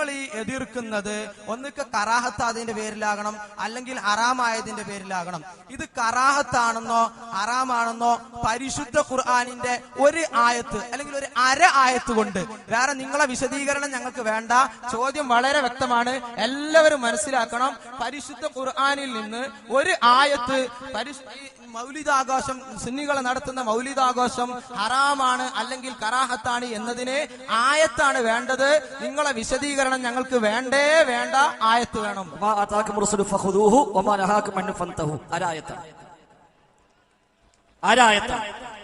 നിങ്ങൾ ഈ എതിർക്കുന്നത് ഒന്നിക്ക് കറാഹത്ത് അതിന്റെ പേരിലാകണം അല്ലെങ്കിൽ ഹറാമായതിന്റെ പേരിലാകണം. ഇത് കറാഹത്താണെന്നോ ഹറാമാണെന്നോ പരിശുദ്ധ ഖുർആാനിന്റെ ഒരു ആയത്ത് അല്ലെങ്കിൽ ഒരു അര ആയത്ത് കൊണ്ട്. വേറെ നിങ്ങളെ വിശദീകരണം ഞങ്ങൾക്ക് വേണ്ട. ചോദ്യം വളരെ വ്യക്തമാണ്. എല്ലാവരും മനസ്സിലാക്കണം. പരിശുദ്ധ ഖുർആാനിൽ നിന്ന് ഒരു ആയത്ത് മൗലിതാഘോഷം സുന്നികൾ നടത്തുന്ന മൗലിതാഘോഷം ഹറാമാണ് അല്ലെങ്കിൽ കറാഹത്താണ് എന്നതിനെ ആയത്താണ് വേണ്ടത്. നിങ്ങളെ വിശദീകരണം ഞങ്ങൾക്ക് വേണ്ടേ വേണ്ട ആയത്ത് വേണം.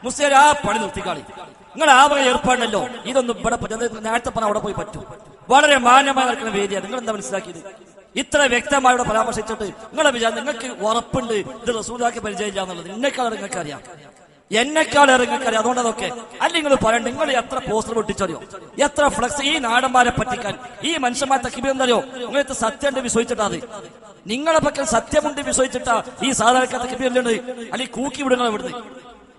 മുസ്ലിം ആ പണി നിങ്ങൾ ആ വക ഏർപ്പാടല്ലോ ഇതൊന്നും ഇവിടെ നേരത്തെ പറഞ്ഞ അവിടെ പോയി പറ്റൂ. വളരെ മാന്യമായി നടക്കുന്ന വേദിയാണ്. നിങ്ങൾ എന്താ മനസ്സിലാക്കിയത്? ഇത്ര വ്യക്തമായി ഇവിടെ പരാമർശിച്ചിട്ട് നിങ്ങളെ വിചാരം നിങ്ങൾക്ക് ഉറപ്പുണ്ട്. ഇത് റസൂലാക്കി പരിചയമില്ല എന്നുള്ളത്. നിന്നെക്കാളും നിങ്ങൾക്ക് അറിയാം എന്നെക്കാൾ ഇറങ്ങിക്കറി അതുകൊണ്ട് അതൊക്കെ അല്ലെങ്കിൽ നിങ്ങൾ പറയണ്ട നിങ്ങൾ എത്ര പോസ്റ്റർ പൊട്ടിച്ചറിയോ? എത്ര ഫ്ലക്സ് ഈ നാടന്മാരെ പറ്റിക്കാൻ? ഈ മനുഷ്യന്മാരെ തക്കിബിയെന്നറിയോ നിങ്ങൾക്ക് സത്യം ഉണ്ട് വിശ്വസിച്ചിട്ടാ അത്. നിങ്ങളെ പക്കൽ സത്യമുണ്ട് വിശ്വസിച്ചിട്ടാ ഈ സാധാരണക്കാർ തക്കിബിയല്ലേ അല്ലെങ്കിൽ കൂക്കി വിടുങ്ങൾ ഇവിടുന്ന്.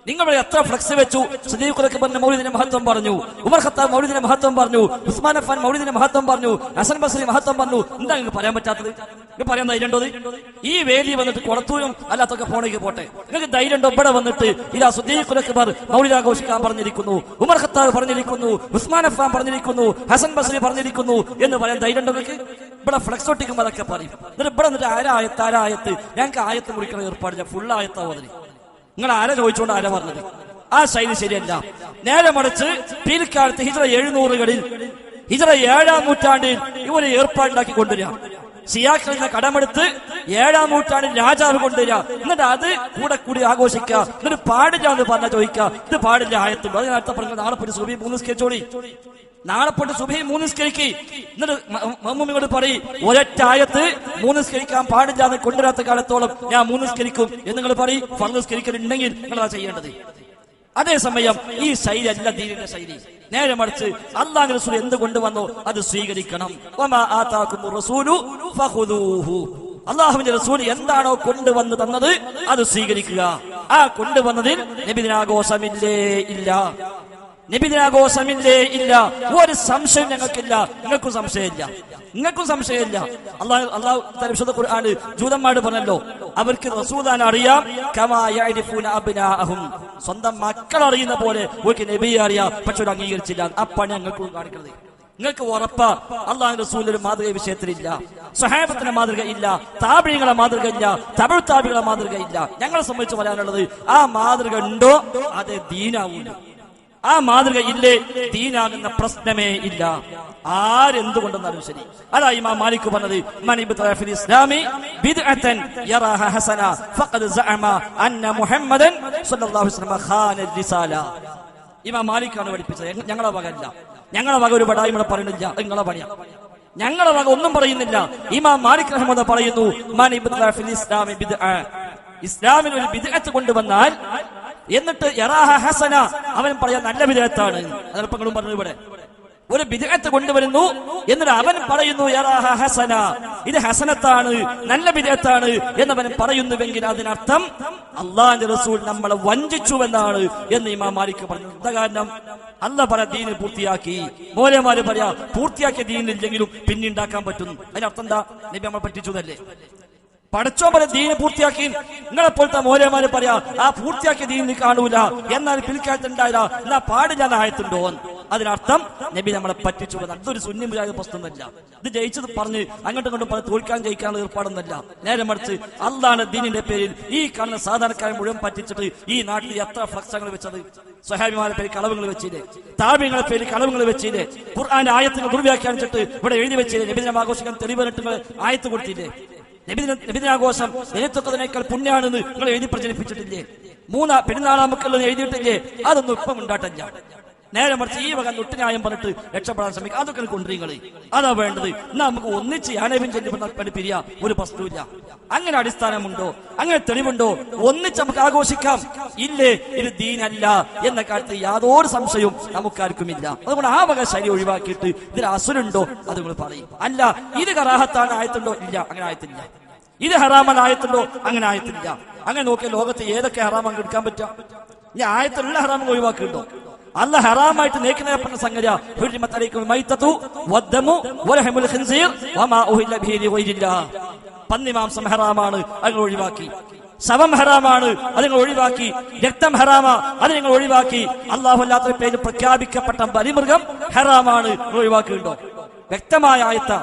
നിങ്ങൾ എത്ര ഫ്ലക്സ് വെച്ചു. സജീവ് കുറക്ക് പറഞ്ഞ മൗലിദിന്റെ മഹത്വം പറഞ്ഞു. ഉമർ ഖത്താബ് മൗലിദിന്റെ മഹത്വം പറഞ്ഞു. ഉസ്മാൻ അഫാൻ മൗലിദിന്റെ മഹത്വം പറഞ്ഞു. ഹസൻ ബസറി മഹത്വം പറഞ്ഞു. എന്താ നിങ്ങൾക്ക് പറയാൻ പറ്റാത്തത്? നിങ്ങൾക്ക് പറയാൻ ധൈര്യമുണ്ടോ? ഈ വേദി വന്നിട്ട് കുളത്തൂരും അല്ലാത്തൊക്കെ ഫോണേക്ക് പോട്ടെ. നിങ്ങൾക്ക് ധൈര്യമുണ്ടോ ഇവിടെ വന്നിട്ട് ഇതാ സുദീഖ് ഖുറക്കബർ മൗലിദ് ആഘോഷിക്കാൻ പറഞ്ഞിരിക്കുന്നു. ഉമർ ഖത്താബ് പറഞ്ഞിരിക്കുന്നു. ഉസ്മാൻ അഫാൻ പറഞ്ഞിരിക്കുന്നു. ഹസൻ ബസറി പറഞ്ഞിരിക്കുന്നു എന്ന് പറയാൻ ധൈര്യമുണ്ടോ നിങ്ങൾക്ക്? ഇവിടെ ഫ്ലക്സ് ഒട്ടിക്കുമ്പോൾ അതൊക്കെ പറയും. എന്നിട്ട് ഇവിടെ വന്നിട്ട് ആരായത്ത് ആരായത്ത് ഞങ്ങൾക്ക് ആയത്ത് മുറിക്കണ ഏർപ്പാടില്ല ഫുൾ ആയത്താവുന്നതിന് നിങ്ങൾ ആരെ ചോദിച്ചുകൊണ്ട് ആരെ പറഞ്ഞത്? ആ ശൈലി ശരിയല്ല. നേരെ മറിച്ച് പിൽക്കാലത്ത് ഹിജറ എഴുന്നൂറുകളിൽ ഹിജറ ഏഴാം നൂറ്റാണ്ടിൽ ഇവരെ ഏർപ്പാടുണ്ടാക്കി കൊണ്ടുവരിക. സിയാക്കളിൽ നിന്ന് കടമെടുത്ത് ഏഴാം നൂറ്റാണ്ടിൽ രാജാവ് കൊണ്ടുവരിക. എന്നിട്ട് അത് കൂടെ കൂടി ആഘോഷിക്കുക. എന്നിട്ട് പാടില്ല എന്ന് പറഞ്ഞാൽ ചോദിക്കുക. ഇത് പാടില്ല ആയത്തുള്ളൂ. അതിനർത്ഥം പറഞ്ഞത് നാളെ പിന്നെ സുബി മൂന്ന് സ്കെച്ചോളി നാളെ പോയിട്ട് സുബഹി മൂന്ന് സ്കരിക്ക് എന്നിട്ട് മമ്മൂമിയോട് പറയും ഒരൊറ്റ ആയത്ത് മൂന്ന് സ്കരിക്കാൻ പാടില്ല എന്ന് കൊണ്ടുവരാത്ത കാലത്തോളം ഞാൻ മൂന്ന് സ്കരിക്കും എന്ന് നിങ്ങൾ പറയും ഫർദ് നിങ്ങൾ അത് ചെയ്യേണ്ടത്. അതേസമയം ഈ ശൈലി അല്ല ദീനിന്റെ ശൈലി. നേരെ മറിച്ച് അള്ളാഹ് റസൂൽ എന്ത് കൊണ്ടുവന്നോ അത് സ്വീകരിക്കണം. അള്ളാഹുവിന്റെ റസൂൽ എന്താണോ കൊണ്ടുവന്ന് തന്നത് അത് സ്വീകരിക്കുക. ആ കൊണ്ടുവന്നതിൽ നബിദിനാഘോഷമില്ലേ? ഇല്ല. നബിദിനാഘോഷമില്ലേ? ഇല്ല. ഒരു സംശയം ഞങ്ങൾക്കില്ല. നിങ്ങൾക്കും സംശയമില്ല. നിങ്ങൾക്കും സംശയമില്ല. അള്ളാഹു അള്ളാഹു തആല വിശുദ്ധ ജൂതന്മാട് പറഞ്ഞല്ലോ അവർക്ക് റസൂദാൻ അറിയാം. സ്വന്തം മക്കൾ അറിയുന്ന പോലെ ഒരിക്കൽ നബിയെ അറിയാം. പക്ഷെ ഒരു അംഗീകരിച്ചില്ല. അപ്പാണ് ഞങ്ങൾക്ക് കാണിക്കുന്നത് നിങ്ങൾക്ക് ഉറപ്പാ അള്ളാഹു റസൂലിന്റെ ഒരു മാതൃക വിഷയത്തിലില്ല. സഹാബത്തിന്റെ മാതൃക ഇല്ല. താപിഴികളെ മാതൃക ഇല്ല. തമിഴ് താപികളെ മാതൃക ഇല്ല. ഞങ്ങളെ സംബന്ധിച്ച് പറയാനുള്ളത് ആ മാതൃക ഉണ്ടോ? അത് ദീനാവൂല. ആ മാതൃക ഇല്ലേ തീനാകുന്ന പ്രശ്നമേ ഇല്ല. ആരെന്തുകൊണ്ടെന്നാലും ശരി. അതാ ഇമാം മാലിക് പറഞ്ഞത് മനിബ് ഇസ്ലാമി ബിദ്അതൻ യറാഹ ഹസന ഫഖദ് സഅമ അന്ന മുഹമ്മദൻ സ്വല്ലല്ലാഹു അലൈഹി വസല്ലം ഖാന റിസാല ഇമാം മാലിക്കാണ് പഠിപ്പിച്ചത്. ഞങ്ങ- ഞങ്ങളെ വക അല്ല. ഞങ്ങളെ വക ഒരു പടായി ഇവിടെ പറയുന്നില്ല. നിങ്ങളെ പണിയാ. ഞങ്ങളെ വക ഒന്നും പറയുന്നില്ല. ഇമാം മാലിക് റഹ്മദ് പറയുന്നു ഇസ്ലാമിൽ ഒരു ബിദ്അത്ത് കൊണ്ടുവന്നാൽ എന്നിട്ട് യറാഹ ഹസന അവൻ പറയാൻ നല്ല വിധേയത്താണ്. അതൽപ്പങ്ങളും പറഞ്ഞു ഇവിടെ. ഒരു വിദേഹത്ത് കൊണ്ടുവരുന്നു എന്നിട്ട് അവൻ പറയുന്നു ഹസന ഇത് ഹസനത്താണ് നല്ല വിദേഹത്താണ് എന്നവൻ പറയുന്നുവെങ്കിൽ അതിനർത്ഥം അള്ളാന്റെ റസൂൽ നമ്മളെ വഞ്ചിച്ചുവെന്നാണ് എന്ന് ഇമാം മാലിക് പറഞ്ഞു. എന്താ കാരണം? അല്ല പറ ദീന് പൂർത്തിയാക്കി. മോലമാര് പറയാ പൂർത്തിയാക്കിയ ദീനില്ലെങ്കിലും പിന്നെ ഉണ്ടാക്കാൻ പറ്റുന്നു അതിനർത്ഥം എന്താ? നബി നമ്മളെ പറ്റിച്ചതല്ലേ? പഠിച്ചോ പോലെ ദീന് പൂർത്തിയാക്കി. നിങ്ങളെ പോലത്തെ മോലമാര് പറയാ ആ പൂർത്തിയാക്കിയ നീ കാണൂല. എന്നാൽ പിൽക്കാലത്ത് ഉണ്ടായില്ല എന്നാ പാടില്ലാതെ ആയത്തുണ്ടോ? അതിനർത്ഥം നബി നമ്മളെ പറ്റിച്ചു. അതൊരു ശൂന്യമായ പ്രശ്നമല്ല. ഇത് ജയിച്ചത് പറഞ്ഞ് അങ്ങോട്ടും ഇങ്ങോട്ടും പറഞ്ഞ് തോൽക്കാൻ ജയിക്കാനുള്ള ഏർപ്പാടൊന്നല്ല നേരെ മറിച്ച് അള്ളാണ് ദീനിന്റെ പേരിൽ ഈ കാണുന്ന സാധാരണക്കാരെ മുഴുവൻ പറ്റിച്ചിട്ട് ഈ നാട്ടിൽ എത്ര ഫ്ലക്സങ്ങൾ വെച്ചത്. സ്വഹാബിമാരെ പേര് കളവുകൾ വെച്ചില്ലേ? താപ്യങ്ങളെ പേര് കളവുകൾ വെച്ചില്ലേ? ഖുർആാന്റെ ആയത്തിന് ദുർവ്യാഖ്യാനിച്ചിട്ട് ഇവിടെ എഴുതി വെച്ചില്ലേ? നബിദിനം ആഘോഷിക്കാൻ തെളിവരട്ടുകൾ ആയത്ത് കൊടുത്തില്ലേ? നബിദിനാഘോഷം എഴുത്തൊക്കതിനേക്കാൾ പുണ്യാണെന്ന് നിങ്ങൾ എഴുതി പ്രചരിപ്പിച്ചിട്ടില്ലേ? മൂന്നാ പെരുന്നാളാമക്കുള്ളത് എഴുതിയിട്ടില്ലേ? അതൊന്നും ഇപ്പം ഉണ്ടാട്ടില്ല നേരെ മറിച്ച് ഈ വക നുട്ടിനായം പറഞ്ഞിട്ട് രക്ഷപ്പെടാൻ ശ്രമിക്കുക. അതൊക്കെ കൊണ്ടുവരികൾ അതാ വേണ്ടത്. നമുക്ക് ഒന്നിച്ച് യാനേബിൻ ചെല്ലുമ്പോൾ പഠിപ്പിരിയ ഒരു പ്രശ്നമില്ല അങ്ങനെ അടിസ്ഥാനമുണ്ടോ? അങ്ങനെ തെളിവുണ്ടോ? ഒന്നിച്ച് നമുക്ക് ആഘോഷിക്കാം. ഇല്ലേ? ഇത് ദീനല്ല എന്ന കാര്യത്തിൽ യാതൊരു സംശയവും നമുക്കാർക്കുമില്ല. അതുകൊണ്ട് ആ വക ശരി ഒഴിവാക്കിയിട്ട് ഇതിൽ അസുരുണ്ടോ അത് നിങ്ങൾ പറയും. അല്ല ഇത് കറാഹത്താണ് ആയത്തുണ്ടോ? ഇല്ല അങ്ങനെ ആയത്തില്ല. ഇത് ഹറാമൻ ആയത്തുണ്ടോ? അങ്ങനെ ആയത്തില്ല. അങ്ങനെ നോക്കിയ ലോകത്ത് ഏതൊക്കെ ഹറാമാൻ എടുക്കാൻ പറ്റാം ഇനി ആയത്തിലുള്ള ഹറാമൻ ഒഴിവാക്കുന്നുണ്ടോ അല്ല ഹറാമായിട്ട് നീക്കുന്ന സംഗതി ഹുരിമത്ത് അലൈക്കും മൈത്തതു വദ്ദമു വലഹമുൽ ഖിൻസീർ വമാ ഉഹില്ല ബിഹി ലിഗൈരില്ലാഹ് പന്നി മാംസം ഹറാമാണ് അത് ഒഴിവാക്കി. ശവം ഹറാമാണ് അത് നിങ്ങൾ ഒഴിവാക്കി. രക്തം ഹറാമ അത് നിങ്ങൾ ഒഴിവാക്കി. അള്ളാഹു അല്ലാത്ത പേര് പ്രഖ്യാപിക്കപ്പെട്ട ബലിമൃഗം ഹറാമാണ് ഒഴിവാക്കിയിട്ടുണ്ടോ? വ്യക്തമായ ആയത്ത.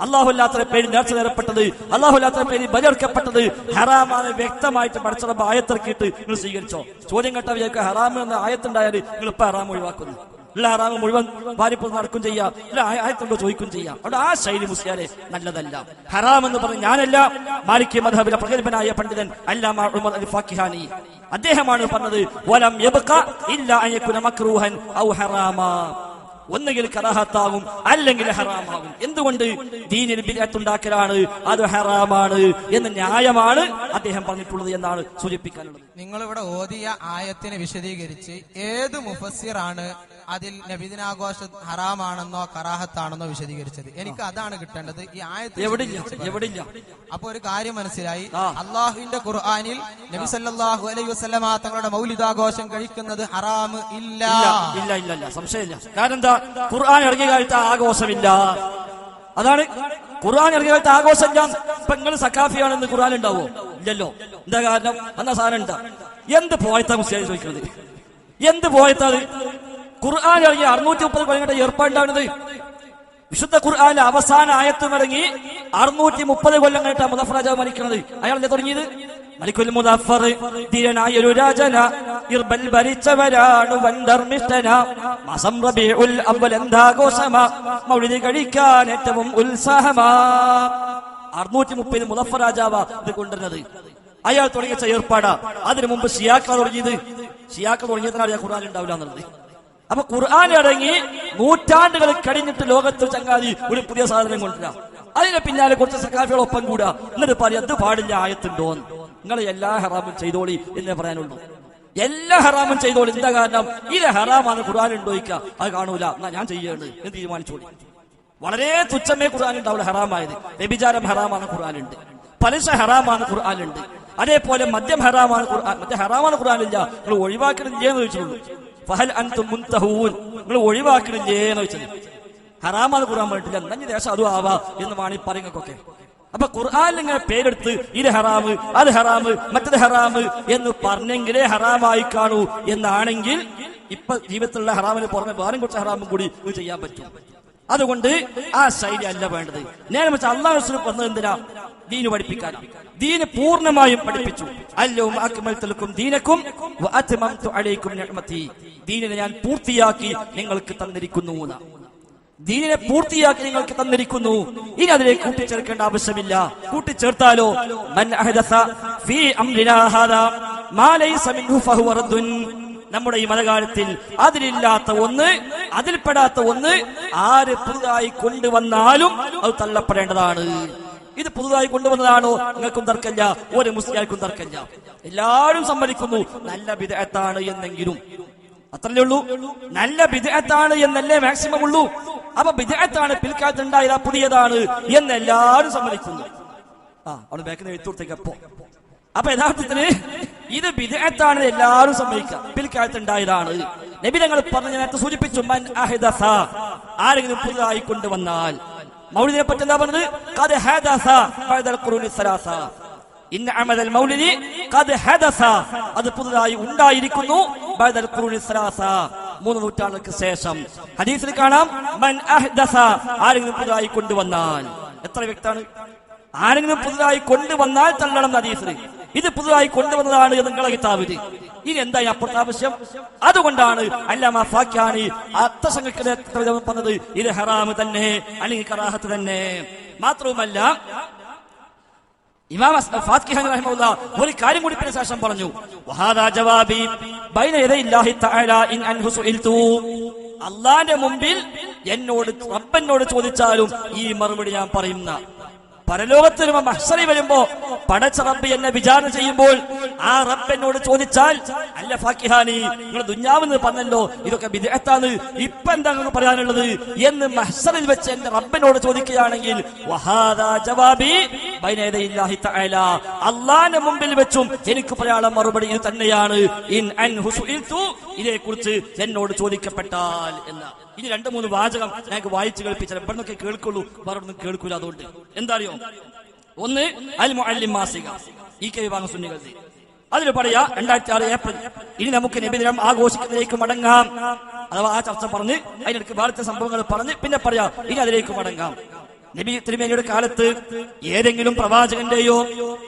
അള്ളാഹുല്ലാത്ത പേര് നേർച്ച നേരപ്പെട്ടത് അള്ളാഹുല്ലാത്ത പേര് ബലിയെടുക്കപ്പെട്ടത് ഹറാമാണ് വ്യക്തമായിട്ട് പഠിച്ചത് ആയത്തിറക്കിയിട്ട് നിങ്ങൾ സ്വീകരിച്ചോ? ചോദ്യം കേട്ട വിചാരിക്കുക ഹറാം എന്ന ആയത്തുണ്ടായാൽ നിങ്ങൾ ഇപ്പൊ ഹറാം ഒഴിവാക്കുന്നു. എല്ലാ ഹറാമ് മുഴുവൻ വാരിപ്പ് നടക്കും ചെയ്യാം. ആയ- ആയത്തുണ്ടോ ചോദിക്കും ചെയ്യാം. അവിടെ ആ ശൈലി മുസ്ലിയാരെ നല്ലതല്ല. ഹറാം എന്ന് പറഞ്ഞ് ഞാനല്ല മാലിക് മധബിലെ പ്രഗത്ഭനായ പണ്ഡിതൻ അല്ലാമ ഉമർ അദ്ദേഹമാണ് പറഞ്ഞത് വലം യബ്ഖ ഇല്ല അൻ മക്രൂഹൻ ഔ ഹറാമാ. ഒന്നുകിൽ കറാഹത്താകും അല്ലെങ്കിൽ ഹറാമാകും. എന്തുകൊണ്ട്? ദീനിൽ ബിരത്തുണ്ടാക്കലാണ് അത് ഹറാമാണ് എന്ന് ന്യായമാണ് അദ്ദേഹം പറഞ്ഞിട്ടുള്ളത് എന്നാണ് സൂചിപ്പിക്കാനുള്ളത്. നിങ്ങളിവിടെ ഓതിയ ആയത്തിനെ വിശദീകരിച്ച് ഏത് മുഫസ്സിറാണ് അതിൽ നബിദിനാഘോഷം ഹറാമാണെന്നോ കറാഹത്താണെന്നോ വിശദീകരിച്ചത്. എനിക്ക് അതാണ് കിട്ടേണ്ടത്. ഈ എവിടില്ല? അപ്പൊ ഒരു കാര്യം മനസ്സിലായി. അള്ളാഹുവിന്റെ ഖുർആാനിൽ നബി സല്ലാഹു അലൈഹി വസല്ലമ തങ്ങളുടെ മൗലിദാഘോഷം കഴിക്കുന്നത് ഹറാമ് ഇല്ല. ഇല്ല ഇല്ല ഇല്ല സംശയമില്ല. കാരണം എന്താ ഖുർആൻ ഇറങ്ങിയ കാലത്ത് ആഘോഷമില്ല. അതാണ് ഖുർആൻ ഇറങ്ങിയ കാലത്ത് ഞാൻ ഇപ്പൊ നിങ്ങൾ സക്കാഫിയാണെന്ന് ഖുർആൻ ഉണ്ടാവോ? ഇല്ലല്ലോ. എന്താ കാരണം? എന്നാ സാധനം എന്താ എന്ത് പോയത്താ മുസ്ലിം ചോദിക്കുന്നത്? എന്ത് പോയത്താ ഖുർആൻ ഇറങ്ങി അറുന്നൂറ്റി മുപ്പത് കൊല്ലങ്ങളുടെ ഏർപ്പാടുണ്ടാവുന്നത് വിശുദ്ധ ഖുർആാന്റെ അവസാന ആയത്തും ഇറങ്ങി അറുന്നൂറ്റി മുപ്പത് കൊല്ലം കഴിഞ്ഞിട്ടാണ് മുദഫർ രാജാവ് മരിക്കുന്നത് അയാളല്ലേ തുടങ്ങിയത്? മലിക്കുൽ മുദഫർ ധീരനായ ഒരു രാജന ഇത് കൊണ്ടുവരുന്നത്. അയാൾ തുടങ്ങിയ ഏർപ്പാടാ. അതിനു മുമ്പ് ഷിയാക്ക തുടങ്ങിയത്. ഷിയാക്ക തുടങ്ങിയതിനാണ് ഖുർആൻ ഉണ്ടാവില്ല എന്നുള്ളത്. അപ്പൊ ഖുർആൻ ഇറങ്ങി നൂറ്റാണ്ടുകൾ കഴിഞ്ഞിട്ട് ലോകത്ത് ചങ്ങാതി ഒരു പുതിയ സാധനം കൊണ്ടുവരാം. അതിന് പിന്നാലെ കുറച്ച് സഖാഫികളൊപ്പം കൂടാ. എന്നിട്ട് പറയാം അത് പാടില്ല ആയത്തുണ്ടോ നിങ്ങൾ എല്ലാ ഹറാമും ചെയ്തോളി എന്നേ പറയാനുള്ളൂ. എല്ലാ ഹറാമും ചെയ്തോളി. എന്താ കാരണം? ഇത് ഹറാമാണ് ഖുർആൻ ഉണ്ടോയിക്ക അത് കാണൂല. എന്നാ ഞാൻ ചെയ്യാണ് എന്ന് തീരുമാനിച്ചോളി. വളരെ തുച്ഛമേ ഖുർആൻ ഉണ്ടാവില്ല ഹറാമായത്. വ്യഭിചാരം ഹറാമാണ് ഖുർആൻ ഉണ്ട്. പലിശ ഹറാമാണ് ഖുർആൻ ഉണ്ട്. അതേപോലെ മദ്യം ഹറാമാണ് ഖുർആൻ മറ്റേ ഹറാമാണ് ഖുർആനില്ല നിങ്ങൾ ഒഴിവാക്കണം ചെയ്യാന്ന് ചോദിച്ചുള്ളൂ ഫഹൽ നിങ്ങൾ ഒഴിവാക്കണില്ലേ എന്ന് വെച്ചത് ഹറാമാണ് ഖുർആൻ പറഞ്ഞിട്ടില്ല. നഞ്ഞ ദേശം അതും ആവാ എന്ന് വേണമെങ്കിൽ പറയുന്നൊക്കെ അപ്പൊ ഖുർആനിൽ ഇങ്ങനെ പേരെടുത്ത് ഇത് ഹറാമ് അത് ഹറാമ് മറ്റത് ഹറാമ് എന്ന് പറഞ്ഞെങ്കിലേ ഹറാമായി കാണൂ എന്നാണെങ്കിൽ ഇപ്പൊ ജീവിതത്തിലുള്ള ഹറാമിന് പുറമെ വേറെ കുറച്ച് ഹറാമും കൂടി ചെയ്യാൻ പറ്റും. അതുകൊണ്ട് ആ ശൈലി അല്ല വേണ്ടത്. നേരെ വെച്ചാൽ അള്ളാഹു വന്നത് എന്തിനാ? ദീന് പഠിപ്പിക്കാൻ ദീന് പൂർണമായും പഠിപ്പിച്ചു. അല്ലോ അക്മൽത്തലക്കും ദീനക്കും വ അത്മംതു അലൈക്കും നിഅമതി. ദീനിനെ ഞാൻ പൂർത്തിയാക്കി നിങ്ങൾക്ക് തന്നിരിക്കുന്നു. ദീനിനെ പൂർത്തിയാക്കി നിങ്ങൾക്ക് തന്നിരിക്കുന്നു. ഇനി അതിനെ കൂട്ടിച്ചേർക്കേണ്ട ആവശ്യമില്ല. കൂട്ടിച്ചേർത്താലോ? നമ്മുടെ ഈ മലകാലത്തിൽ അതിലില്ലാത്ത ഒന്ന് അതിൽപ്പെടാത്ത ഒന്ന് ആര് പുതുതായി കൊണ്ടുവന്നാലും അത് തള്ളപ്പെടേണ്ടതാണ്. ഇത് പുതുതായി കൊണ്ടുവന്നതാണോ? നിങ്ങൾക്കും തർക്കമില്ല. ഒരു മുസ്ലിയാർക്കും തർക്കമില്ല. എല്ലാവരും സമ്മതിക്കുന്നു. നല്ല വിദഗ്ധത്താണ് എന്നെങ്കിലും. അത്രല്ലേ ഉള്ളൂ. നല്ല വിദഗ്ധത്താണ് എന്നല്ലേ മാക്സിമം ഉള്ളൂ. അപ്പൊ വിദഗ്ധത്താണ് പിൽക്കാലത്ത് ഉണ്ടായത് പുതിയതാണ് എന്ന് എല്ലാവരും സമ്മതിക്കുന്നു. ആ അവിടെ ബാക്കിൽ എഴുത്തുകൊടുത്തേക്ക് അപ്പോ. യഥാർത്ഥത്തിൽ ഇത് വിദഗ്ധാണ് എല്ലാവരും സമ്മതിക്കാം പിൽക്കാലത്ത് ഉണ്ടായതാണ്. നബി ഞങ്ങൾ പറഞ്ഞ നേരത്തെ സൂചിപ്പിച്ചു മൻ ആരെങ്കിലും പുതുതായി കൊണ്ടുവന്നാൽ മൗലിദിനെ പറ്റി എന്താ പറഞ്ഞത്? അത് പുതുതായി ഉണ്ടായിരിക്കുന്നു. മൂന്ന് നൂറ്റാണ്ടുകൾക്ക് ശേഷം ഹദീസിൽ കാണാം ആരെങ്കിലും പുതുതായി കൊണ്ടുവന്നാൽ. എത്ര വ്യക്താണ് ആരെങ്കിലും പുതുതായി കൊണ്ടുവന്നാൽ തള്ളണം ഹദീസിൽ ഇത് പുതുതായി കൊണ്ടുവന്നതാണ് എന്ന് നിങ്ങളെ കിതാബിൽ ഇനി എന്താ ഈ അപ്പുറത്തെ ആവശ്യം? അതുകൊണ്ടാണ് അല്ലാമ ഫാക്യാനി അർത്ഥസംഘത്തിന് പറഞ്ഞത് ഇത് ഹറാമ് തന്നെ അല്ലെങ്കിൽ കറാഹത്ത് തന്നെ. മാത്രവുമല്ല ഇമാം ഒരു കാര്യം കൂടി പിന്നെ ശേഷം പറഞ്ഞു. ജവാബി ബൈന തആല ഇൻ അള്ളാന്റെ മുമ്പിൽ എന്നോട് റബ്ബനോട് ചോദിച്ചാലും ഈ മറുപടി ഞാൻ പറയുന്ന പരലോകത്ത് വരുമ്പോ മഹ്സറി വരുമ്പോ പടച്ച റബ്ബ് എന്നെ വിചാരണ ചെയ്യുമ്പോൾ ആ റബ്ബ് എന്നോട് ചോദിച്ചാൽ അല്ല ഫാക്കിഹാനി നിങ്ങൾ ദുഞ്ഞാവെന്ന് പറഞ്ഞല്ലോ ഇതൊക്കെ വിദേഹത്താണ് ഇപ്പൊ എന്താ പറയാനുള്ളത്? എന്ന് മഹ്സറിൽ വെച്ച് എന്റെ റബ്ബിനോട് ചോദിക്കുകയാണെങ്കിൽ അള്ളാന്റെ മുമ്പിൽ വെച്ചും എനിക്ക് പറയാനുള്ള മറുപടി ഇത് തന്നെയാണ്. ഇൻ അൻ ഇതേക്കുറിച്ച് എന്നോട് ചോദിക്കപ്പെട്ടാൽ എന്ന. ഇനി രണ്ട് മൂന്ന് വാചകം ഞങ്ങൾക്ക് വായിച്ചു കേൾപ്പിച്ചാൽ ഇവിടെ നിന്നൊക്കെ കേൾക്കുള്ളൂ. വേറെ കേൾക്കൂല അതുകൊണ്ട്. എന്താറിയോ? ഒന്ന് അൽ മാസിക. ഈ കെ വിഭാഗം സുന്നികൾ അതിൽ പറയാ രണ്ടായിരത്തി ആറ് ഏപ്രിൽ ഇനി നമുക്ക് നബിദിനം ആഘോഷിക്കുന്നതിലേക്ക് മടങ്ങാം. അഥവാ ആ ചർച്ച പറഞ്ഞ് അതിനിടയ്ക്ക് ഭാരത സംഭവങ്ങൾ പറഞ്ഞ് പിന്നെ പറയാ ഇനി അതിലേക്ക് മടങ്ങാം. നബി തിരുമേനിയുടെ കാലത്ത് ഏതെങ്കിലും പ്രവാചകന്റെയോ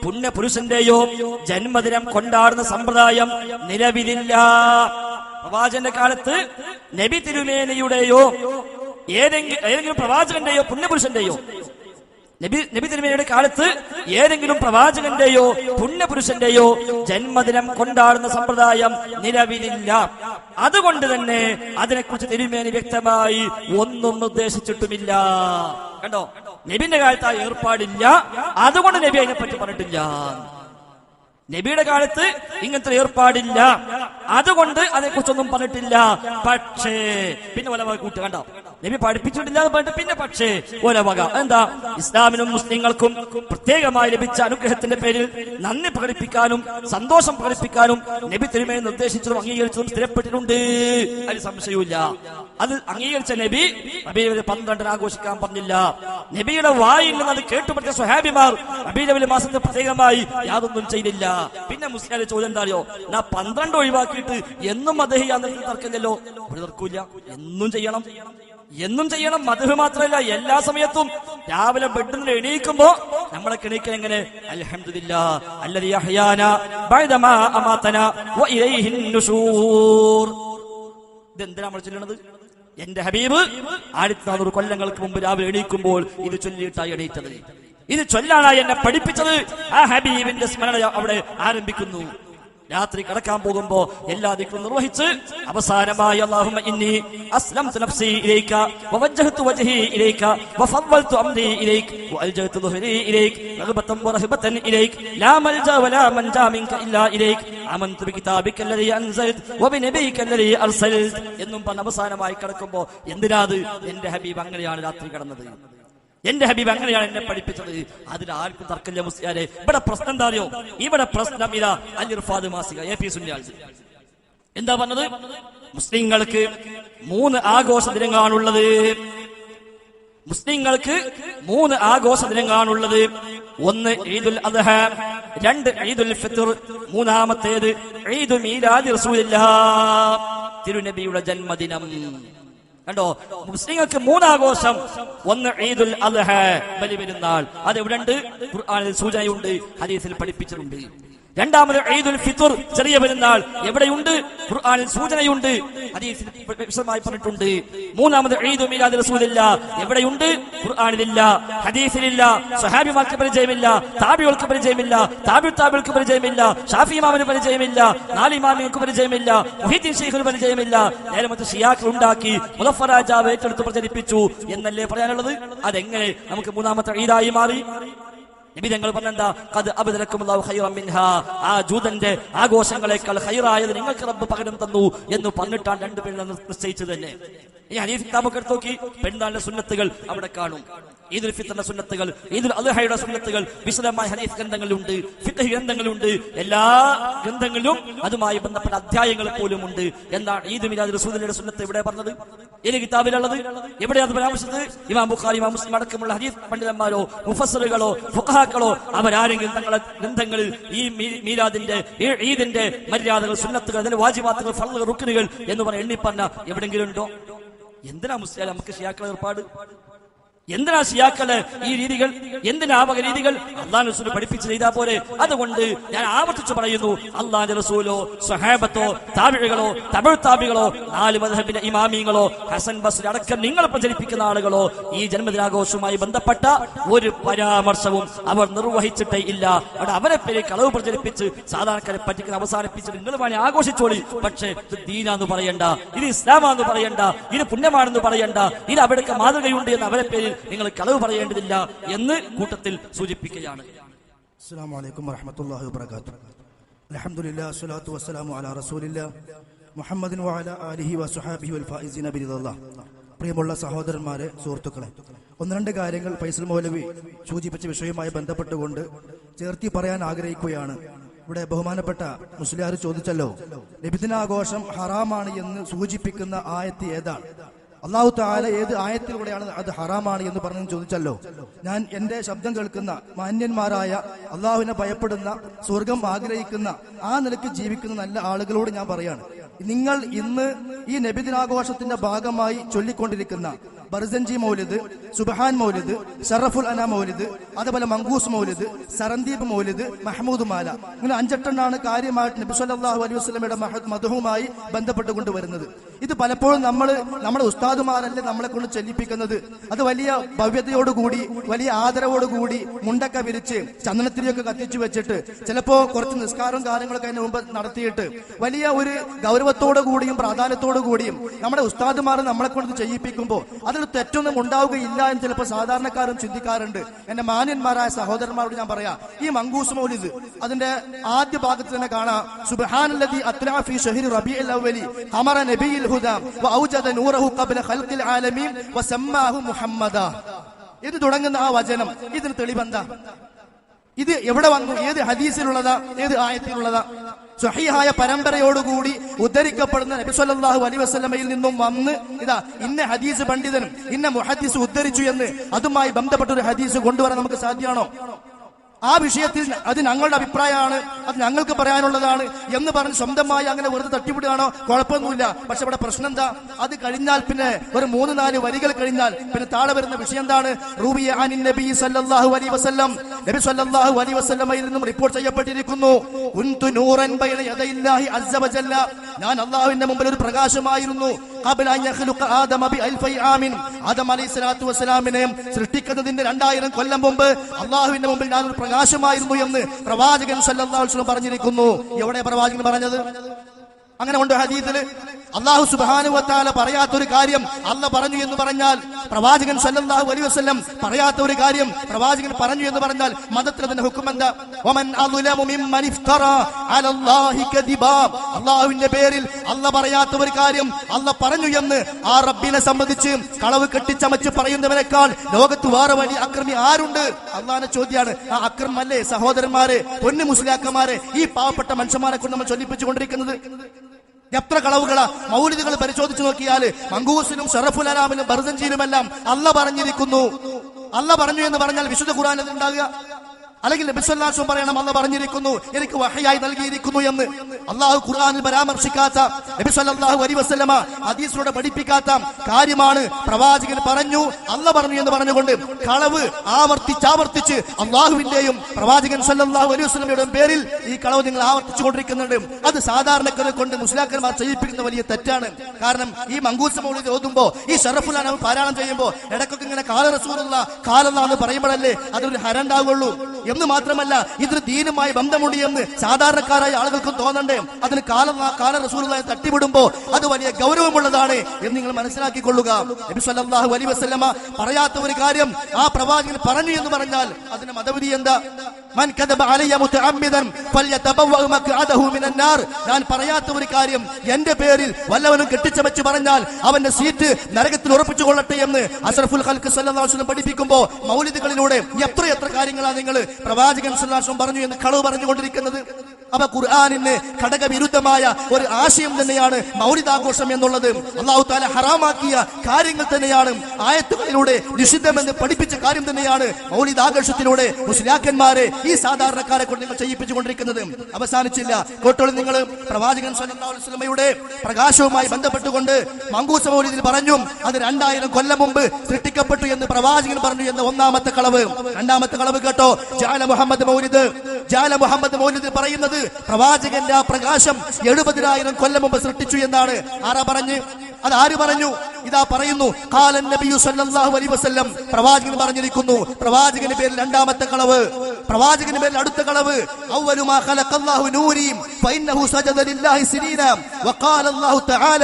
പുണ്യപുരുഷന്റെയോ ജന്മദിനം കൊണ്ടാടുന്ന സമ്പ്രദായം നിലവിലില്ല. പ്രവാചകന്റെ കാലത്ത് നബി തിരുമേനിയുടെയോ ഏതെങ്കിലും ഏതെങ്കിലും പ്രവാചകന്റെയോ പുണ്യപുരുഷന്റെയോ നബി നബി തിരുമേനിയുടെ കാലത്ത് ഏതെങ്കിലും പ്രവാചകന്റെയോ പുണ്യപുരുഷന്റെയോ ജന്മദിനം കൊണ്ടാടുന്ന സമ്പ്രദായം നിലവിലില്ല. അതുകൊണ്ട് തന്നെ അതിനെക്കുറിച്ച് തിരുമേനി വ്യക്തമായി ഒന്നും നിർദ്ദേശിച്ചിട്ടുമില്ല. കണ്ടോ? നബിന്റെ കാലത്ത് ആ ഏർപ്പാടില്ല. അതുകൊണ്ട് നബി അതിനെപ്പറ്റി പറഞ്ഞിട്ടില്ല. നബിയുടെ കാലത്ത് ഇങ്ങനത്തെ ഏർപ്പാടില്ല. അതുകൊണ്ട് അതേക്കുറിച്ചൊന്നും പറഞ്ഞിട്ടില്ല. പക്ഷേ പിന്നെ ഒലവക കൂട്ട് കണ്ടോ? നബി പഠിപ്പിച്ചിട്ടില്ല എന്ന് പറഞ്ഞിട്ട് പിന്നെ പക്ഷേ ഒലവക എന്താ? ഇസ്ലാമിനും മുസ്ലിങ്ങൾക്കും പ്രത്യേകമായി ലഭിച്ച അനുഗ്രഹത്തിന്റെ പേരിൽ നന്ദി പ്രകടിപ്പിക്കാനും സന്തോഷം പ്രകടിപ്പിക്കാനും നബി തിരുമേനി നിർദ്ദേശിച്ചതും അംഗീകരിച്ചതും സ്ഥിരപ്പെട്ടിട്ടുണ്ട്. അതിൽ സംശയമില്ല അത് അംഗീകരിച്ച നബി നബിയുടെ പന്ത്രണ്ടിന് ആഘോഷിക്കാൻ പറഞ്ഞില്ല. നബിയുടെ വായിൽ നിന്ന് അത് കേട്ടുപറ്റ സ്വഹാബിമാർ റബീലവൽ മാസത്തിൽ പ്രത്യേകമായി യാതൊന്നും ചെയ്തില്ല. പിന്നെ മുസ്ലിം ചോദ്യം എന്താ അറിയോ? നാ പന്ത്രണ്ട് ഒഴിവാക്കിയിട്ട് എന്നും അദ്ദേഹം യാതൊരു തർക്കമില്ലല്ലോ. ഒരു തർക്കമില്ല എന്നും ചെയ്യണം. എന്നും ചെയ്യണം. മധു മാത്രമല്ല എല്ലാ സമയത്തും രാവിലെ ബെഡിൽ നിന്ന് എണീക്കുമ്പോ നമ്മളെ എണീക്കാൻ എങ്ങനെ? അൽഹംദുലില്ലാ ഇതെന്തിനാ നമ്മൾ ചൊല്ലണത് എന്റെ ഹബീബ് ആയിരത്തി നാനൂറ് കൊല്ലങ്ങൾക്ക് മുമ്പ് രാവിലെ എണീക്കുമ്പോൾ ഇത് ചൊല്ലിയിട്ടായി എണീറ്റത്. ഇത് ചൊല്ലാനായി എന്നെ പഠിപ്പിച്ചത് ആ ഹബീബിന്റെ സ്മരണ അവിടെ ആരംഭിക്കുന്നു. രാത്രി കിടക്കാൻ പോകുമ്പോ എല്ലാ ദിക്കും നിർവഹിച്ച് അവസാനമായി അല്ലാഹുമ്മ ഇന്നി അസ്ലംതു നഫ്സി ഇലൈക ഇലൈക ഇലൈക ഇലൈക റഗ്ബതൻ ഇലൈക ലാ വലാ ഇല്ലാ ഇലൈക എന്നും പറഞ്ഞ് അവസാനമായി കിടക്കുമ്പോ എന്തിനാത് എന്റെ ഹബീബ് അങ്ങനെയാണ് രാത്രി കിടന്നത്. എന്റെ ഹബീബ് അങ്ങനെയാണ് എന്നെ പഠിപ്പിച്ചത്. അതിൽ ആർക്കും തർക്കമില്ല മുസ്ലിയാരെ. ഇവിടെ പ്രശ്നം എന്താ അറിയോ? ഇവിടെ പ്രശ്നം ഇതാ. അലിർഫാദ് മാസിക എ പി സുന്യാൽ എന്താ പറഞ്ഞത്? മുസ്ലിങ്ങൾക്ക് മൂന്ന് ആഘോഷ ദിനങ്ങളാണുള്ളത്. മുസ്ലിങ്ങൾക്ക് മൂന്ന് ആഘോഷ ദിനങ്ങളാണുള്ളത്. ഒന്ന് ഈദുൽ അദ്ഹ രണ്ട് ഈദുൽ ഫിത്ർ മൂന്നാമത്തേത് ഈദുൽ മീലാദ് റസൂലില്ലാ തിരുനബിയുടെ ജന്മദിനം. കണ്ടോ? മുസ്ലിങ്ങൾക്ക് മൂന്നാഘോഷം. ഒന്ന് ഈദുൽ അദ്ഹ ബലി പെരുന്നാൾ. അത് എവിടെ ഉണ്ട് സൂചനയുണ്ട് ഹദീസിൽ പഠിപ്പിച്ചിട്ടുണ്ട്. രണ്ടാമത് ഈദുൽ ഫിത്തുർ ചെറിയ പെരുന്നാൾ. എവിടെയുണ്ട്? ഖുർആനിൽ സൂചനയുണ്ട്. ഹദീസിൽ വിശദമായി പറഞ്ഞിട്ടുണ്ട്. മൂന്നാമത് ഈദു മീലാദ് റസൂലില്ല. എവിടെയുണ്ട്? ഖുർആനിലില്ല ഹദീസിലില്ല സഹാബിമാർക്ക് പരിചയമില്ല താബികൾക്ക് പരിചയമില്ല താബി താബികൾക്ക് പരിചയമില്ല ഷാഫി ഇമാമിന് പരിചയമില്ല നാല് ഇമാമികൾക്ക് പരിചയമില്ല മുഹീദ്ദീൻ ഷെയ്ഖിന് പരിചയമില്ല. നേരെ മറ്റ് ഷിയാക്കൾ ഉണ്ടാക്കി മുലഫർ രാജാവ് ഏറ്റെടുത്ത് പ്രചരിപ്പിച്ചു എന്നല്ലേ പറയാനുള്ളത്? അതെങ്ങനെ നമുക്ക് മൂന്നാമത്തെ ഈദായി മാറി? നബി ഞങ്ങൾ പറഞ്ഞെന്താ? കത് അബ്ദലക്കുമുല്ലാഹു ഖൈറൻ മിൻഹാ. ആ ജൂതന്റെ ആഘോഷങ്ങളെക്കാൾ ഖൈറായത് നിങ്ങൾക്ക് റബ്ബ് പകരം തന്നു എന്ന് പറഞ്ഞിട്ടാണ് രണ്ടുപേരും നിശ്ചയിച്ചു തന്നെ. ഈ ഹനീഫ് കിതാബൊക്കെ എടുത്ത് പെരുന്നാളിന്റെ സുന്നത്തുകൾ അവിടെ കാണും. ഈദുൽ ഫിത്തറിന്റെ സുന്നത്തുകൾ ഈദുൽ അദ്ഹയുടെ സുന്നത്തുകൾ വിശദമായ ഹനീഫ് ഗ്രന്ഥങ്ങളുണ്ട് ഫിഖ് ഗ്രന്ഥങ്ങളുണ്ട്. എല്ലാ ഗ്രന്ഥങ്ങളിലും അതുമായി ബന്ധപ്പെട്ട അധ്യായങ്ങൾ പോലും ഉണ്ട് എന്താണ് ഈദ് മിലാദ് റസൂലിന്റെ സുന്നത്ത് ഇവിടെ പറഞ്ഞത്? ഏത് കിതാബിലുള്ളത്? എവിടെ അത് പരാമർശിച്ചത്? ഇമാം ബുഖാരി ഇമാം മുസ്ലിം അടക്കമുള്ള ഹദീസ് പണ്ഡിതന്മാരോ മുഫസറുകളോ ഫുഖഹാക്കളോ അവരാരെങ്കിലും തങ്ങളുടെ ഗ്രന്ഥങ്ങളിൽ ഈ മീലാദിന്റെ ഈദിന്റെ മര്യാദകൾ സുന്നത്തുകൾ അതിന്റെ വാജിബാത്തുകൾ ഫർൾ റുക്കിനുകൾ എന്ന് പറഞ്ഞ എണ്ണിപ്പറഞ്ഞ എവിടെങ്കിലും ഉണ്ടോ? എന്തിനാ മുസ്ലിം നമുക്ക് ഷിയാക്കളെ ഏർപ്പാട്? എന്തിനാ ഷിയാക്കൾ ഈ രീതികൾ? എന്തിനാ രീതികൾ? അള്ളാഹ് റസൂൽ പഠിപ്പിച്ച് ചെയ്താൽ പോലെ അതുകൊണ്ട് ഞാൻ ആവർത്തിച്ചു പറയുന്നു അള്ളാഹ് റസൂലോ സഹാബത്തോ താബിഴകളോ തമിഴ് താബികളോ നാല് മധബിന്റെ ഇമാമിങ്ങളോ ഹസൻ ബസ് അടക്കം നിങ്ങൾ പ്രചരിപ്പിക്കുന്ന ആളുകളോ ഈ ജന്മദിനാഘോഷവുമായി ബന്ധപ്പെട്ട ഒരു പരാമർശവും അവർ നിർവഹിച്ചിട്ടേ ഇല്ല. അവിടെ അവരെ പേര് കളവ് പ്രചരിപ്പിച്ച് സാധാരണക്കാരെ പറ്റിക്കുന്ന അവസാനിപ്പിച്ച് നിങ്ങൾ വേണേ ആഘോഷിച്ചോളി. പക്ഷേ ഇത് ദീനാന്ന് പറയണ്ട ഇത് ഇസ്ലാമാന്ന് പറയണ്ട ഇത് പുണ്യമാണെന്ന് പറയണ്ട ഇത് അവിടേക്ക് മാതൃകയുണ്ട് എന്ന് അവരെ പേരിൽ നിങ്ങൾ കളവ് പറയേണ്ടതില്ല എന്ന് കൂട്ടത്തിൽ സൂചിപ്പിക്കുകയാണ്. വസ്സലാമു റസൂലില്ല. മുഹമ്മദിൻ പ്രിയമുള്ള സഹോദരന്മാരെ സുഹൃത്തുക്കളെ ഒന്ന് രണ്ട് കാര്യങ്ങൾ ഫൈസൽ മൗലവി സൂചിപ്പിച്ച വിഷയവുമായി ബന്ധപ്പെട്ടുകൊണ്ട് ചേർത്തി പറയാൻ ആഗ്രഹിക്കുകയാണ്. ഇവിടെ ബഹുമാനപ്പെട്ട മുസ്ലിയാർ ചോദിച്ചല്ലോ ലഭിതനാഘോഷം ഹറാമാണ് എന്ന് സൂചിപ്പിക്കുന്ന ആയത്ത് ഏതാണ്? അള്ളാഹു താല ഏത് ആയത്തിലൂടെയാണ് അത് ഹറാമാണ് എന്ന് പറഞ്ഞു ചോദിച്ചല്ലോ. ഞാൻ എന്റെ ശബ്ദം കേൾക്കുന്ന മാന്യന്മാരായ അള്ളാഹുവിനെ ഭയപ്പെടുന്ന സ്വർഗം ആഗ്രഹിക്കുന്ന ആ നിലയ്ക്ക് ജീവിക്കുന്ന നല്ല ആളുകളോട് ഞാൻ പറയാണ്. നിങ്ങൾ ഇന്ന് ഈ നബിദിനാഘോഷത്തിന്റെ ഭാഗമായി ചൊല്ലിക്കൊണ്ടിരിക്കുന്ന ബർസൻജി മൗലിദ് സുബഹാൻ മൗലിദ് ഷറഫുൽ അന മൗലിദ് അതുപോലെ മങ്കൂസ് മൗലിദ് സരന്ദീപ് മൗലിദ് മഹമ്മൂദ് മാല. ഇങ്ങനെ അഞ്ചെട്ടെണ്ണാണ് കാര്യമായിട്ട് നബി സല്ലാഹു അലൈഹി വസല്ലമയുടെ മഹ- മധുവുമായി ബന്ധപ്പെട്ടുകൊണ്ട് വരുന്നത് ഇത് പലപ്പോഴും നമ്മൾ നമ്മുടെ ഉസ്താദുമാരല്ലേ നമ്മളെ കൊണ്ട് ചെല്ലിപ്പിക്കുന്നത്. അത് വലിയ ഭവ്യതയോടുകൂടി വലിയ ആദരവോടുകൂടി മുണ്ടൊക്കെ വിരിച്ച് ചന്ദനത്തിരിയൊക്കെ കത്തിച്ചു വെച്ചിട്ട് ചിലപ്പോ കുറച്ച് നിസ്കാരം കാര്യങ്ങളൊക്കെ അതിന് മുമ്പ് നടത്തിയിട്ട് വലിയ ഒരു ഗൗരവത്തോടു കൂടിയും പ്രാധാന്യത്തോടു കൂടിയും നമ്മുടെ ഉസ്താദുമാർ നമ്മളെ കൊണ്ട് ചെയ്യിപ്പിക്കുമ്പോൾ അതിൽ തെറ്റൊന്നും ഉണ്ടാവുകയില്ല എന്ന് ചിലപ്പോൾ സാധാരണക്കാരും ചിന്തിക്കാറുണ്ട്. എന്റെ മാന്യന്മാരായ സഹോദരന്മാരോട് ഞാൻ പറയാം ഈ മങ്കൂസ് മൗലിദ് അതിന്റെ ആദ്യ ഭാഗത്ത് തന്നെ കാണാം. സുബ്ഹാനല്ലദി അത്ലാ ഫീ ഷഹ്രി റബീഉൽ അവ്വലി ഖമറ ഹുദാ വഔജദ നൂറഹു ഖബ്ല ഖൽഖിൽ ആലമീൻ വസമ്മാഹു മുഹമ്മദ. ഇത് തുടങ്ങുന്ന ആ വചനം ഇതിന് തെളിവെന്താ? ഇത് എവിടെ വന്നു? ഏത് ഹദീസിലുള്ളതാ? ഏത് ആയത്തിലുള്ളതാ? സ്വഹീഹായ പരമ്പരയോടുകൂടി ഉദ്ധരിക്കപ്പെടുന്ന നബി സല്ലല്ലാഹു അലൈഹി വസല്ലമയിൽ നിന്നും വന്ന് ഇതാ ഇന്ന ഹദീസ് പണ്ഡിതനും ഇന്ന മുഹദീസ് ഉദ്ധരിച്ചു എന്ന് അതുമായി ബന്ധപ്പെട്ട ഒരു ഹദീസ് കൊണ്ടുവരാൻ നമുക്ക് സാധ്യമാണോ? ആ വിഷയത്തിൽ അത് ഞങ്ങളുടെ അഭിപ്രായമാണ് അത് ഞങ്ങൾക്ക് പറയാനുള്ളതാണ് എന്ന് പറഞ്ഞ് സ്വന്തമായി അങ്ങനെ വെറുതെ തട്ടിവിടുകയാണോ? കുഴപ്പമൊന്നുമില്ല. പക്ഷെ ഇവിടെ പ്രശ്നം എന്താ? അത് കഴിഞ്ഞാൽ പിന്നെ ഒരു മൂന്ന് നാല് വരികൾ കഴിഞ്ഞാൽ പിന്നെ താഴെ വരുന്ന വിഷയം എന്താണ്? റൂബിയ അനിൻ നബി സല്ലല്ലാഹു അലൈഹി വസല്ലം. നബി സല്ലല്ലാഹു അലൈഹി വസല്ലമയിൽ നിന്നും റിപ്പോർട്ട് ചെയ്യപ്പെട്ടിരിക്കുന്നു. നൂറൻ ബൈന ഞാൻ അല്ലാഹുവിന്റെ മുമ്പിൽ ഒരു പ്രകാശമായിരുന്നു. ആദം അലൈഹി സ്വലാത്തു വസ്സലാമിനെ സൃഷ്ടിക്കുന്നതിന്റെ രണ്ടായിരം കൊല്ലം മുമ്പ് അള്ളാഹുവിന്റെ മുമ്പിൽ ഞാൻ ഒരു പ്രകാശമായിരുന്നു എന്ന് പ്രവാചകൻ വസല്ലം പറഞ്ഞിരിക്കുന്നു. എവിടെ പ്രവാചകൻ പറഞ്ഞത്? അങ്ങനെ ഉണ്ട് ഹദീസിൽ. അള്ളാഹു സുബാനുവത്താല പറയാത്തൊരു കാര്യം അല്ല പറഞ്ഞു എന്ന് പറഞ്ഞാൽ പ്രവാചകൻ സല്ലല്ലാഹു അലൈഹി വസല്ലം പറയാത്ത ഒരു കാര്യം പ്രവാചകൻ പറഞ്ഞു എന്ന് പറഞ്ഞാൽ ഇഫ്തറാ അലല്ലാഹി അള്ളാഹുവിന്റെ പേരിൽ അല്ല പറയാത്ത ഒരു കാര്യം അല്ല പറഞ്ഞു എന്ന് ആ റബ്ബിനെ സംബന്ധിച്ച് കളവ് കെട്ടിച്ചമച്ച് പറയുന്നവനേക്കാൾ ലോകത്ത് വേറെ വലിയ അക്രമി ആരുണ്ട്? അള്ളാഹിന്റെ ചോദ്യമാണ് ആ അക്രമല്ലേ സഹോദരന്മാരെ പൊന്നു മുസ്ലിയാക്കന്മാരെ ഈ പാവപ്പെട്ട മനുഷ്യന്മാരെ കൊണ്ട് നമ്മൾ ചൊല്ലിപ്പിച്ചുകൊണ്ടിരിക്കുന്നത്? എത്ര കളവുകള? മൗലിദുകൾ പരിശോധിച്ചു നോക്കിയാൽ മങ്കൂസിനും ഷറഫുൽ അലാമിനും ബർസഞ്ചിയിലുമെല്ലാം അല്ല പറഞ്ഞിരിക്കുന്നു. അല്ല പറഞ്ഞു എന്ന് പറഞ്ഞാൽ വിശുദ്ധ ഖുറാൻ ഉണ്ടാകുക അല്ലെങ്കിൽ നബിസ്വല്ലാസും പറയണം അല്ല പറഞ്ഞിരിക്കുന്നു എനിക്ക് വഹയായി നൽകിയിരിക്കുന്നു എന്ന്. അള്ളാഹു ഖുർആാനിൽ പരാമർശിക്കാത്ത നബി സല്ലല്ലാഹു വസ്ലമ ഹദീസിലൂടെ പഠിപ്പിക്കാത്ത കാര്യമാണ് പ്രവാചകൻ പറഞ്ഞു അല്ല പറഞ്ഞു എന്ന് പറഞ്ഞുകൊണ്ട് കളവ് ആവർത്തിച്ചാവർത്തിച്ച് അള്ളാഹുവിന്റെയും പ്രവാചകൻ സല്ലാഹു അലൈഹി വസ്ലമയുടെ പേരിൽ ഈ കളവ് നിങ്ങൾ ആവർത്തിച്ചു കൊണ്ടിരിക്കുന്നുണ്ട്. അത് സാധാരണക്കാരെ കൊണ്ട് മുസ്ലാക്കന്മാർ ചെയ്യിപ്പിക്കുന്ന വലിയ തെറ്റാണ്. കാരണം ഈ മങ്കൂസ മൗലിദ് ഓതുമ്പോ ഈ ഷറഫുലാന പാരായണം ചെയ്യുമ്പോൾ ഇടക്കൊക്കെ ഇങ്ങനെ കാല റസൂലുള്ള കാലല്ല പറയുമ്പോഴല്ലേ അതൊരു ഹരണ്ടാവുള്ളൂ. എന്ന് മാത്രമല്ല ഇതിന് ദീനുമായി ബന്ധമുണ്ട് എന്ന് സാധാരണക്കാരായ ആളുകൾക്കും തോന്നണ്ടേ. അതിന് കാലം കാല റസൂലുള്ളാഹി തട്ടിവിടുമ്പോ അത് വലിയ ഗൗരവമുള്ളതാണ് എന്ന് നിങ്ങൾ മനസ്സിലാക്കിക്കൊള്ളുക. അലൈഹി വസല്ലമ പറയാത്ത ഒരു കാര്യം ആ പ്രവാചകൻ പറഞ്ഞു എന്ന് പറഞ്ഞാൽ അതിന് മതവിധി എന്താ? മൻ കദബ അലയ്യ മുതഅമ്മിദൻ ഫല്യതബവ്വ مقعده മിനൻ നാർ ഞാൻ പറയാത്ത ഒരു കാര്യം എന്റെ പേരിൽ വല്ലവനും കെട്ടിച്ചമച്ച് പറഞ്ഞാൽ അവന്റെ സീറ്റ് നരകത്തിൽ ഉറപ്പിച്ചു കൊള്ളട്ടെ എന്ന് അസ്റഫുൽ ഖൽഖ് സല്ലല്ലാഹു അലൈഹി വസല്ലം പഠിപ്പിക്കുമ്പോൾ മൗലിദുകളിലൂടെ എത്ര എത്ര കാര്യങ്ങളാണ് നിങ്ങൾ പ്രവാചകൻ സല്ലല്ലാഹു അലൈഹി വസല്ലം പറഞ്ഞു എന്ന് കളവ് പറഞ്ഞുകൊണ്ടിരിക്കുന്നത്? അപ്പൊ ഖുർആാനിന് ഘടകവിരുദ്ധമായ ഒരു ആശയം തന്നെയാണ് മൗലിദാഘോഷം എന്നുള്ളത്. അള്ളാഹു താല ഹറാമാക്കിയ കാര്യങ്ങൾ തന്നെയാണ് ആയത്തുകളിലൂടെ നിഷിദ്ധമെന്ന് പഠിപ്പിച്ച കാര്യം തന്നെയാണ് മൗലിദാഘോഷത്തിലൂടെ മുസ്ലിയാക്കന്മാരെ ഈ സാധാരണക്കാരെ കൊണ്ട് നിങ്ങൾ ചെയ്യിപ്പിച്ചുകൊണ്ടിരിക്കുന്നത്. അവസാനിച്ചില്ല. കോട്ടോളിൽ നിങ്ങൾ പ്രവാചകൻ വസല്ലമയുടെ പ്രകാശവുമായി ബന്ധപ്പെട്ടുകൊണ്ട് മങ്കൂസ മൗലിദിൽ പറഞ്ഞു അത് രണ്ടായിരം കൊല്ലം മുമ്പ് സൃഷ്ടിക്കപ്പെട്ടു എന്ന് പ്രവാചകൻ പറഞ്ഞു എന്ന ഒന്നാമത്തെ കളവ്. രണ്ടാമത്തെ കളവ് കേട്ടോ. ജാല മുഹമ്മദ് മൗലിദ് ജാല മുഹമ്മദ് മൗലിദ് പറയുന്നത് പ്രവാചകന്റെ ആ പ്രകാശം എഴുപതിനായിരം കൊല്ലം മുമ്പ് സൃഷ്ടിച്ചു എന്നാണ്. ആരാ പറഞ്ഞ്? അത് ആര് പറഞ്ഞു? ഇതാ പറയുന്നു കാലൻ നബിയു സല്ലല്ലാഹു അലൈഹി വസല്ലം. പ്രവാചകൻ പറഞ്ഞിരിക്കുന്നു പ്രവാചകന്റെ പേരിൽ രണ്ടാമത്തെ കളവ് പ്രവാചകന്റെ പേരിൽ അടുത്ത കളവ് അവ്വലു മാ ഖലഖല്ലാഹു നൂരി ഫഇന്നഹു സജദ ലില്ലാഹി സിനീന. വഖാല അല്ലാഹു തആല.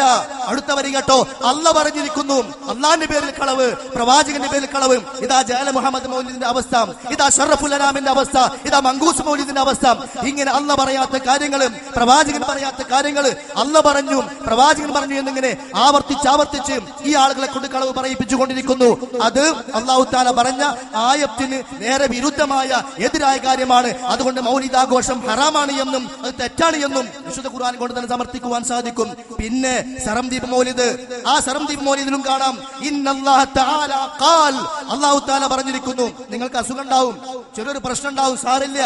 അടുത്ത വരി കേട്ടോ അല്ല പറഞ്ഞിരിക്കുന്നു അള്ളാന്റെ പേരിൽ കളവ് പ്രവാചകന്റെ പേരിൽ കളവ്. ഇതാ ജാല മുഹമ്മദ് മൗലിദിന്റെ അവസ്ഥ ഇതാ ഷറഫുൽ അനാമിന്റെ അവസ്ഥ ഇതാ മങ്കൂസ് മൗലിദിന്റെ അവസ്ഥ. ഇങ്ങനെ അല്ല പറയാത്ത കാര്യങ്ങളും പ്രവാചകൻ പറയാത്ത കാര്യങ്ങൾ അല്ല പറഞ്ഞു പ്രവാചകൻ പറഞ്ഞു എന്നിങ്ങനെ ആവർത്തിച്ച് ആവർത്തിച്ച് ഈ ആളുകളെ കൊണ്ട് കളവ് പറയിപ്പിച്ചുകൊണ്ടിരിക്കുന്നു. അത് അള്ളാഹു താല പറഞ്ഞ ആയത്തിന് നേരെ വിരുദ്ധമായ എതിരായ കാര്യമാണ്. അതുകൊണ്ട് മൗനിതാഘോഷം ഹറാമാണ് എന്നും അത് തെറ്റാണ് എന്നും വിശുദ്ധ ഖുർആൻ കൊണ്ട് തന്നെ സമർത്ഥിക്കുവാൻ സാധിക്കും. പിന്നെ സറംദീപ് മൗലിദ് ആ സറംദീപ് മൗലിദിലും കാണാം. അള്ളാഹു താല പറഞ്ഞിരിക്കുന്നു നിങ്ങൾക്ക് അസുഖം ഉണ്ടാവും ചെറിയൊരു പ്രശ്നം ഉണ്ടാവും സാറില്ല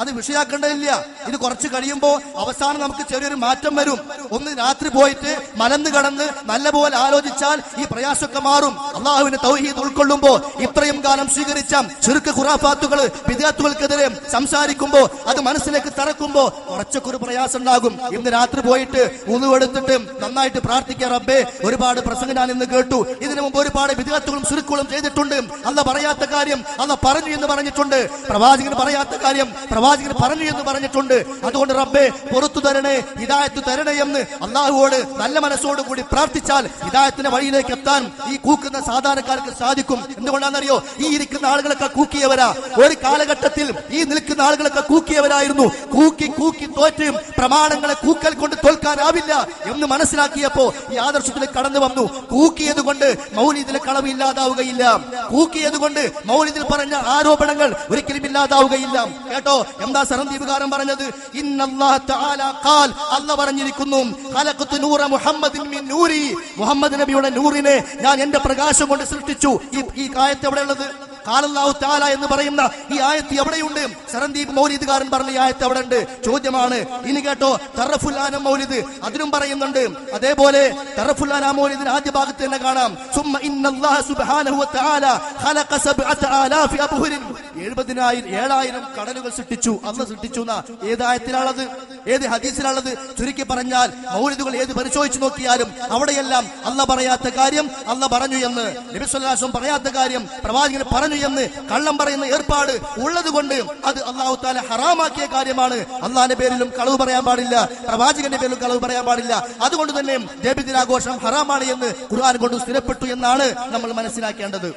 അത് വിഷയാക്കേണ്ടതില്ല. ഇത് കുറച്ച് കഴിയുമ്പോൾ അവസാനം നമുക്ക് ചെറിയൊരു മാറ്റം വരും. ഒന്ന് രാത്രി പോയിട്ട് മലന്ന് കടന്ന് നല്ലപോലെ ആലോചിച്ചാൽ ഈ പ്രയാസമൊക്കെ മാറും. അള്ളാഹുവിന്റെ തൗഹീദ് ഉൾക്കൊള്ളുമ്പോ ഇത്രയും കാലം സ്വീകരിച്ച ചെറുക്ക് ഖുറാഫാത്തുകൾ വിദ്യാർത്ഥികൾക്കെതിരെ സംസാരിക്കുമ്പോ അത് മനസ്സിലേക്ക് തറക്കുമ്പോ കുറച്ചൊക്കെ ഒരു പ്രയാസം ഉണ്ടാകും. ഇന്ന് രാത്രി പോയിട്ട് ഉളുവെടുത്തിട്ട് നന്നായിട്ട് പ്രാർത്ഥിക്കുക റബ്ബേ. ഒരുപാട് പ്രസംഗം ഞാൻ ഇന്ന് കേട്ടു. ഇതിനു മുമ്പ് ഒരുപാട് വിദ്യാർത്ഥികളും ചുരുക്കുകളും ചെയ്തിട്ടുണ്ട്. അല്ല പറയാത്ത കാര്യം അല്ല പറഞ്ഞു എന്ന് പറഞ്ഞിട്ടുണ്ട്. പ്രവാചകൻ പറയാത്ത കാര്യം പ്രവാചകൻ പറഞ്ഞു എന്ന് പറഞ്ഞിട്ടുണ്ട്. അതുകൊണ്ട് റബ്ബേ പുറത്തു തരണേ ഹിദായത്ത് തരണേ എന്ന് അള്ളാഹുവോട് നല്ല മനസ്സോടുകൂടി പ്രാർത്ഥിച്ചാൽ ഹിദായത്തിന്റെ വഴിയിലേക്ക് എത്താൻ ഈ കൂക്കുന്ന സാധാരണക്കാർക്ക് സാധിക്കും. എന്തുകൊണ്ടാണെന്നറിയോ? ഈ ഇരിക്കുന്ന ആളുകളൊക്കെ കൂക്കിയവരാ. ഒരു കാലഘട്ടത്തിൽ ഈ നിൽക്കുന്ന ആളുകളൊക്കെ കൂക്കിയവരായിരുന്നു. കൂക്കി കൂക്കി തോറ്റ് പ്രമാണങ്ങളെ കൂക്കൽ കൊണ്ട് തോൽക്കാനാവില്ല എന്ന് മനസ്സിലാക്കിയപ്പോ ഈ ആദർശത്തിൽ കടന്നു വന്നു. കൂക്കിയത് കൊണ്ട് മൗലിദിലെ കളവ് ഇല്ലാതാവുകയില്ല. കൂക്കിയത് കൊണ്ട് മൗലിദിൽ പറഞ്ഞ ആരോപണങ്ങൾ ഒരിക്കലും ഇല്ലാതാവുകയില്ല. കേട്ടോ? എന്താ സറന്ദീപകാരം പറഞ്ഞത്? ഇന്നല്ലാഹ അല്ല പറഞ്ഞിരിക്കുന്നു. മുഹമ്മദ് നബിയുടെ നൂറിനെ ഞാൻ എന്റെ പ്രകാശം കൊണ്ട് സൃഷ്ടിച്ചു. ഈ ആയത്ത് എവിടെയുള്ളത്? കാലല്ലാഹു താല എന്ന് പറയുന്ന ഈ ആയത്ത് എവിടെയുണ്ട്? സരന്ദീപ് മൗലിദുകാരൻ പറഞ്ഞ ഈ ആയത്ത് അവിടെ ഉണ്ട് ചോദ്യമാണ്. ഇനി കേട്ടോ തറഫുല്ലാന മൗലിദ്. അതിനും പറയുന്നുണ്ട്. അതേപോലെ തറഫുല്ലാന മൗലിദിന് ആദ്യ ഭാഗത്ത് തന്നെ കാണാം. സുമ്മ ഇന്നല്ലാഹ സുബ്ഹാനഹു വ തആല ഖലഖ സബ്അത ആലാഫി അബ്ഹുരിൻ. എഴുപതിനായിരം ഏഴായിരം കടലുകൾ സൃഷ്ടിച്ചു. അല്ല സൃഷ്ടിച്ചു എന്നാ? ഏത് ആയത്തിലാണത്? ഏത് ഹദീസിലാണത്? ചുരുക്കി പറഞ്ഞാൽ മൗലിദുകൾ ഏത് പരിശോധിച്ചു നോക്കിയാലും അവിടെയെല്ലാം അല്ല പറയാത്ത കാര്യം അല്ല പറഞ്ഞു എന്ന് നബിസ്വല്ലാസും പറയാത്ത കാര്യം പ്രവാചകൻ പറഞ്ഞു എന്ന് കള്ളം പറയുന്ന ഏർപ്പാട് ഉള്ളത് കൊണ്ട് അത് അള്ളാഹു താല ഹറാമാക്കിയ കാര്യമാണ്. അള്ളാഹിന്റെ പേരിലും കളവ് പറയാൻ പാടില്ല പ്രവാചകന്റെ പേരിലും കളവ് പറയാൻ പാടില്ല. അതുകൊണ്ട് തന്നെ ദേബിദിനാഘോഷം ഹറാമാണ് എന്ന് ഖുർആൻ കൊണ്ട് സ്ഥിരപ്പെട്ടു എന്നാണ് നമ്മൾ മനസ്സിലാക്കേണ്ടത്.